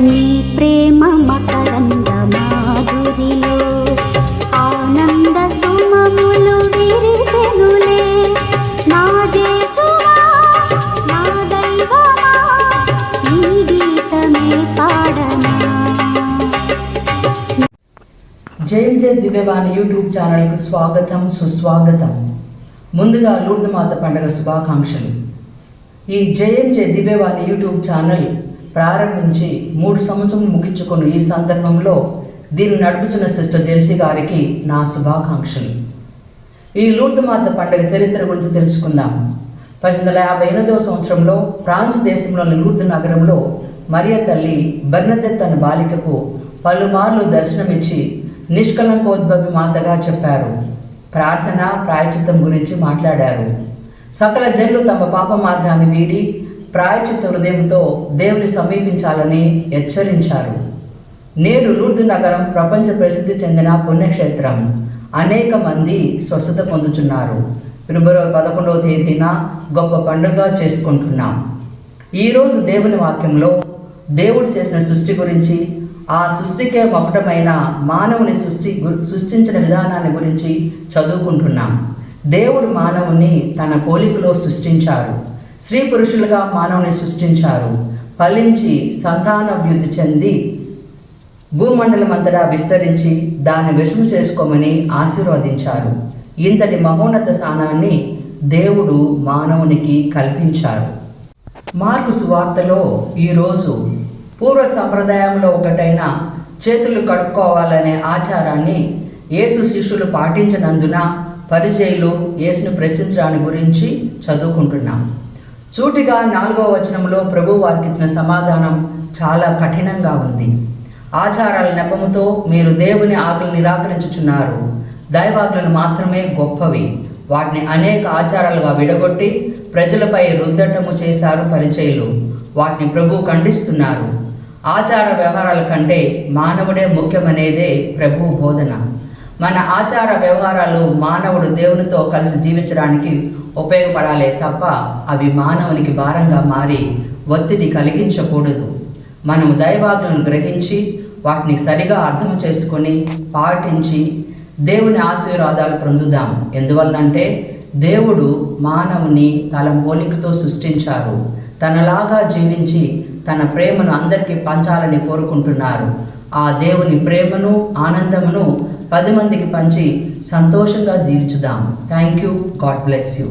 నీ ప్రేమ మకరంద మాధురిలో ఆనంద సుమములు విరిసెనులే. నా జేసువా నా దైవమా నీ గీతమే పాడనా? జయం జయ దివ్యవాణి యూట్యూబ్ ఛానల్కు స్వాగతం సుస్వాగతం. ముందుగా లూర్దమాత పండగ పండుగ శుభాకాంక్షలు. ఈ జయం జయ దివ్యవాణి యూట్యూబ్ ఛానల్ ప్రారంభించి మూడు సంవత్సరం ముగించుకున్న ఈ సందర్భంలో దీన్ని నడుపుతున్న సిస్టర్ డెల్సీ గారికి నా శుభాకాంక్షలు. ఈ లూర్దమాత పండుగ చరిత్ర గురించి తెలుసుకుందాం. పద్దెనిమిది వందల యాభై ఎనిమిదవ సంవత్సరంలో ఫ్రాన్స్ దేశంలోని లూర్దు నగరంలో మరియ తల్లి బర్నదెత్ అనే బాలికకు పలుమార్లు దర్శనమిచ్చి నిష్కలంకోద్భవి మాతగా చెప్పారు. ప్రార్థన ప్రాయచిత్తం గురించి మాట్లాడారు. సకల జనులు తమ పాప మార్గాన్ని వీడి ప్రాయచిత్త హృదయంతో దేవుని సమీపించాలని హెచ్చరించారు. నేడు లూర్దు నగరం ప్రపంచ ప్రసిద్ధి చెందిన పుణ్యక్షేత్రం. అనేక మంది స్వస్థత పొందుతున్నారు ఫిబ్రవరి పదకొండవ తేదీన గొప్ప పండుగ చేసుకుంటున్నాం. ఈరోజు దేవుని వాక్యంలో దేవుడు చేసిన సృష్టి గురించి ఆ సృష్టికే మొకటమైన మానవుని సృష్టి సృష్టించిన విధానాన్ని గురించి చదువుకుంటున్నాం. దేవుడు మానవుని తన పోలికలో సృష్టించారు. స్త్రీ పురుషులుగా మానవుని సృష్టించారు. ఫలించి సంతానాభివృద్ధి చెంది భూమండలం అంతటా విస్తరించి దాన్ని విషము చేసుకోమని ఆశీర్వదించారు. ఇంతటి మహోన్నత స్థానాన్ని దేవుడు మానవునికి కల్పించారు. మార్కు సువార్తలో ఈరోజు పూర్వ సంప్రదాయంలో ఒకటైన చేతులు కడుక్కోవాలనే ఆచారాన్ని యేసు శిష్యులు పాటించినందున పరిచయులు యేసును ప్రశ్నించడాన్ని గురించి చదువుకుంటున్నాం. సూటిగా నాలుగవ వచనంలో ప్రభు వారికి ఇచ్చిన సమాధానం చాలా కఠినంగా ఉంది. ఆచారాల నెపముతో మీరు దేవుని ఆకులు నిరాకరించుచున్నారు. దైవాగ్లను మాత్రమే గొప్పవి. వాటిని అనేక ఆచారాలుగా విడగొట్టి ప్రజలపై రుద్దటము చేశారు పరిచయులు. వాటిని ప్రభు ఖండిస్తున్నారు. ఆచార వ్యవహారాల కంటే మానవుడే ముఖ్యమనేదే ప్రభు బోధన. మన ఆచార వ్యవహారాలు మానవుడు దేవునితో కలిసి జీవించడానికి ఉపయోగపడాలే తప్ప అవి మానవునికి భారంగా మారి ఒత్తిడి కలిగించకూడదు. మనము దైవాజ్ఞలను గ్రహించి వాటిని సరిగా అర్థం చేసుకొని పాటించి దేవుని ఆశీర్వాదాలు పొందుదాం. ఎందువల్లంటే దేవుడు మానవుని తల పోలికతో సృష్టించారు. తనలాగా జీవించి తన ప్రేమను అందరికీ పంచాలని కోరుకుంటున్నారు. ఆ దేవుని ప్రేమను ఆనందమును పది మందికి పంచి సంతోషంగా జీవించుదాం. Thank you God bless you